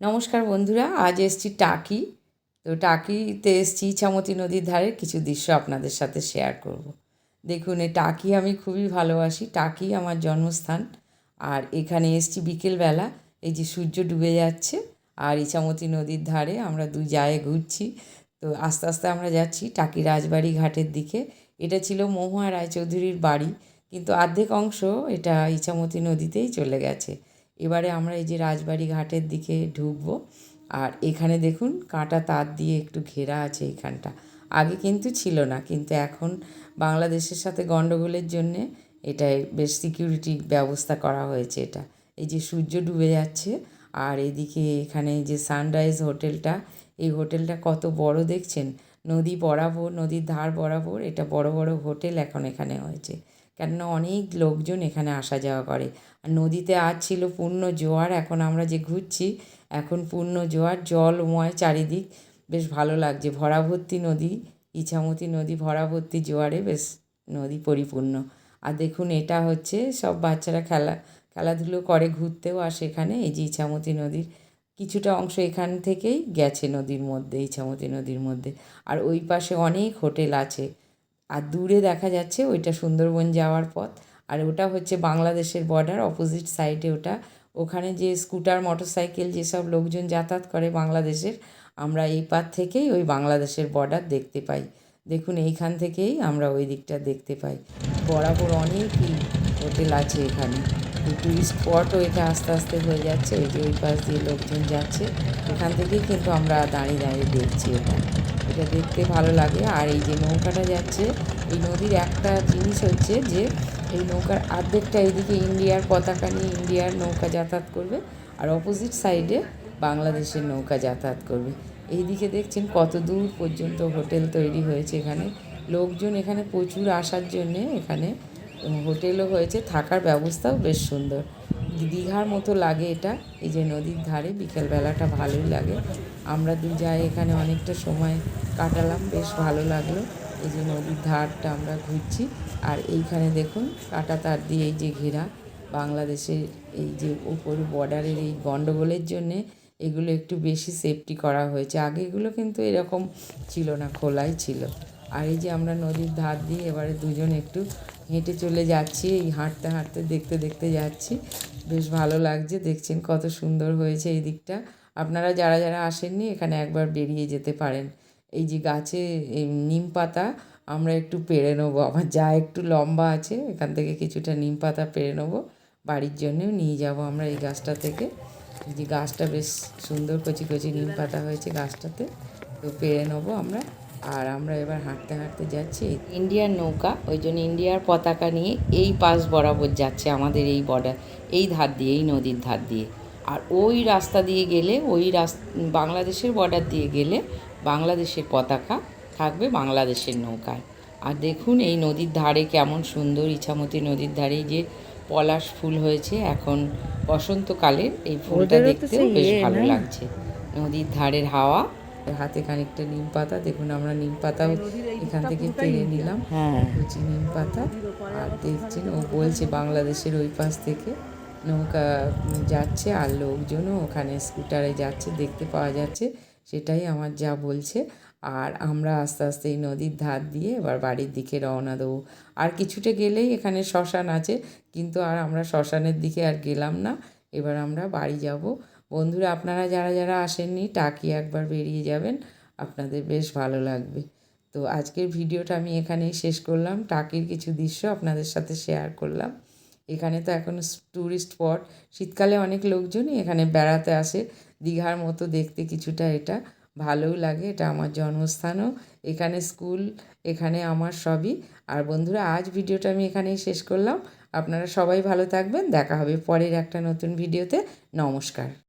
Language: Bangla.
নমস্কার বন্ধুরা, আজ এসছি টাকি। তো টাকিতে এসছি ইছামতি নদীর ধারে, কিছু দৃশ্য আপনাদের সাথে শেয়ার করব। দেখুন, এই টাকি আমি খুবই ভালোবাসি। টাকি আমার জন্মস্থান। আর এখানে এসছি বিকেলবেলা, এই যে সূর্য ডুবে যাচ্ছে, আর ইছামতি নদীর ধারে আমরা দু জায়গায় ঘুরছি। তো আস্তে আস্তে আমরা যাচ্ছি টাকি রাজবাড়ি ঘাটের দিকে। এটা ছিল মহুয়া রায়চৌধুরীর বাড়ি, কিন্তু অর্ধেক অংশ এটা ইছামতি নদীতেই চলে গেছে। এবারে আমরা এই যে রাজবাড়ি ঘাটের দিকে ঢুকবো। আর এখানে দেখুন কাঁটা তার দিয়ে একটু ঘেরা আছে এইখানটা আগে কিন্তু ছিল না, কিন্তু এখন বাংলাদেশের সাথে গণ্ডগোলের জন্যে এটাই বেশ সিকিউরিটি ব্যবস্থা করা হয়েছে এটা। এই যে সূর্য ডুবে যাচ্ছে, আর এদিকে এখানে যে সানরাইজ হোটেলটা, এই হোটেলটা কত বড় দেখছেন? নদী বরাবর, নদীর ধার বরাবর এটা বড় বড় হোটেল এখন এখানে হয়েছে। কেননা অনেক লোকজন এখানে আসা যাওয়া করে। আর নদীতে আজ ছিল পূর্ণ জোয়ার, এখন আমরা যে ঘুরছি, এখন পূর্ণ জোয়ার, জলময় চারিদিক। বেশ ভালো লাগছে। ভরাভর্তি নদী, ইছামতি নদী, ভরাভর্তি জোয়ারে বেশ নদী পরিপূর্ণ। আর দেখুন, এটা হচ্ছে সব বাচ্চারা খেলা, খেলাধুলো করে ঘুরতেও আসে এখানে। এই যে ইছামতি নদীর কিছুটা অংশ এখান থেকেই গেছে নদীর মধ্যে, ইছামতি নদীর মধ্যে। আর ওই পাশে অনেক হোটেল আছে। আর দূরে দেখা যাচ্ছে ওইটা সুন্দরবন যাওয়ার পথ। আর ওটা হচ্ছে বাংলাদেশের বর্ডার অপোজিট সাইডে ওটা। ওখানে যে স্কুটার মোটর সাইকেল যেসব লোকজন যাতায়াত করে বাংলাদেশের, আমরা এই পার থেকেই ওই বাংলাদেশের বর্ডার দেখতে পাই। দেখুন, এইখান থেকেই আমরা ওই দিকটা দেখতে পাই। বরাবর অনেকই হোটেল আছে এখানে। টুরিস্ট স্পটও এটা আস্তে আস্তে হয়ে যাচ্ছে। ওই যে ওই পাশ দিয়ে লোকজন যাচ্ছে। এখান থেকেই কিন্তু আমরা দাঁড়িয়ে দাঁড়িয়ে দেখছি এটা। এটা দেখতে ভালো লাগে। আর এই যে নৌকাটা যাচ্ছে, এই নদীর একটা জিনিস হচ্ছে যে, এই নৌকার অর্ধেকটা এইদিকে ইন্ডিয়ার পতাকা নিয়ে ইন্ডিয়ার নৌকা যাতায়াত করবে আর অপোজিট সাইডে বাংলাদেশের নৌকা যাতায়াত করবে। এইদিকে দেখছেন কত দূর পর্যন্ত হোটেল তৈরি হয়েছে এখানে। লোকজন এখানে প্রচুর আসার জন্যে এখানে হোটেলও হয়েছে, থাকার ব্যবস্থাও বেশ সুন্দর। দীঘার মতো লাগে এটা। এই যে নদীর ধারে বিকেলবেলাটা ভালোই লাগে। আমরা দু যাই এখানে অনেকটা সময় কাটালাম, বেশ ভালো লাগল। এই যে নদীর ধারটা আমরা ঘুরছি। আর এইখানে দেখুন কাটা তার দিয়ে এই যে ঘেরা বাংলাদেশের এই যে উপর বর্ডারের এই গণ্ডগোলের জন্যে এগুলো একটু বেশি সেফটি করা হয়েছে। আগে এগুলো কিন্তু এরকম ছিল না, খোলাই ছিল। আর এই যে আমরা নদীর ধার দিয়ে এবারে দুজন একটু হেঁটে চলে যাচ্ছি, এই হাঁটতে হাঁটতে দেখতে দেখতে যাচ্ছি। বেশ ভালো লাগছে, দেখছেন কত সুন্দর হয়েছে এই দিকটা। আপনারা যারা যারা আসেননি, এখানে একবার বেরিয়ে যেতে পারেন। এই যে গাছে নিম পাতা, আমরা একটু পেড়ে নেব। আমার যা একটু লম্বা আছে, এখান থেকে কিছুটা নিম পাতা পেড়ে নেব। বাড়ির জন্যেও নিয়ে যাব আমরা এই গাছটা থেকে। এই যে গাছটা বেশ সুন্দর কচি কচি নিম পাতা হয়েছে গাছটাতে, তো পেড়ে নেব আমরা। আর আমরা এবার হাঁটতে হাঁটতে যাচ্ছি। ইন্ডিয়ার নৌকা ওই জন্য ইন্ডিয়ার পতাকা নিয়ে এই পাশ বরাবর যাচ্ছে আমাদের এই বর্ডার এই ধার দিয়ে এই নদীর ধার দিয়ে। আর ওই রাস্তা দিয়ে গেলে ওই রাস্তা বাংলাদেশের বর্ডার দিয়ে গেলে বাংলাদেশের পতাকা থাকবে বাংলাদেশের নৌকায়। আর দেখুন এই নদীর ধারে কেমন সুন্দর ইছামতি নদীর ধারে যে পলাশ ফুল হয়েছে এখন বসন্তকালের এই ফুলটা দেখতেও বেশ ভালো লাগছে। নদীর ধারের হাওয়া হাতে খানিকটা নিম পাতা। দেখুন আমরা নিম পাতাও এখান থেকে পেরে নিলাম। হ্যাঁ। কুচি নিম পাতা। আর দেখছেন ও বলছে বাংলাদেশের ওই পাশ থেকে নৌকা যাচ্ছে আর লোকজনও ওখানে স্কুটারে যাচ্ছে দেখতে পাওয়া যাচ্ছে। সেটাই আমার যা বলছে। আর আমরা আস্তে আস্তে এই নদীর ধার দিয়ে এবার বাড়ির দিকে রওনা দেবো। আর কিছুটা গেলেই এখানে শ্মশান আছে কিন্তু আর আমরা শ্মশানের দিকে আর গেলাম না। এবার আমরা বাড়ি যাব। বন্ধুরা, আপনারা যারা যারা আসেননি, টাকি একবার বেরিয়ে যাবেন। আপনাদের বেশ ভালো লাগবে। তো আজকের ভিডিওটা আমি এখানেই শেষ করলাম। টাকির কিছু দৃশ্য আপনাদের সাথে শেয়ার করলাম। এখানে তো এখন ট্যুরিস্ট স্পট শীতকালে অনেক লোকজনই এখানে বেড়াতে আসে। দীঘার মতো দেখতে কিছুটা এটা ভালোও লাগে, এটা আমার জন্মস্থানও। এখানে স্কুল এখানে আমার সবই। আর বন্ধুরা, আজ ভিডিওটা আমি এখানেই শেষ করলাম। আপনারা সবাই ভালো থাকবেন। দেখা হবে পরের একটা নতুন ভিডিওতে। নমস্কার।